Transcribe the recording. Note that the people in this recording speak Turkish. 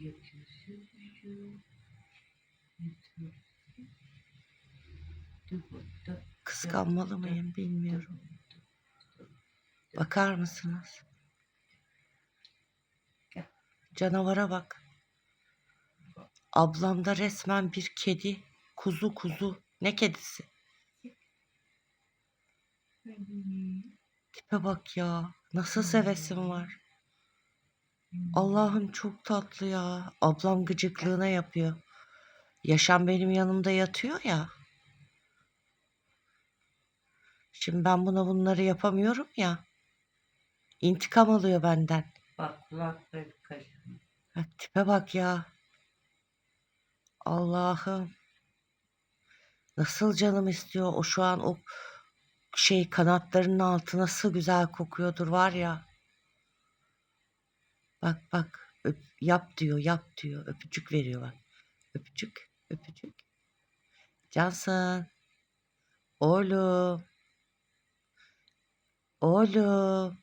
gibi yatıyorsun. Kıskanmalı mıyım bilmiyorum. Bakar mısınız? Canavara bak. Ablamda resmen bir kedi. Kuzu kuzu. Ne kedisi? Tipe bak ya. Nasıl sevesim var. Allah'ım çok tatlı ya. Ablam gıcıklığına yapıyor. Yaşam benim yanımda yatıyor ya. Şimdi ben buna bunları yapamıyorum ya. İntikam alıyor benden. Bak kulakları kaşın. Bak tipe bak ya. Allah'ım. Nasıl canım istiyor. O şu an o şey kanatlarının altı nasıl güzel kokuyordur var ya. Bak bak öp, yap diyor yap diyor. Öpücük veriyor bak. Öpücük öpücük. Cansın. Oğlum. Oğlum.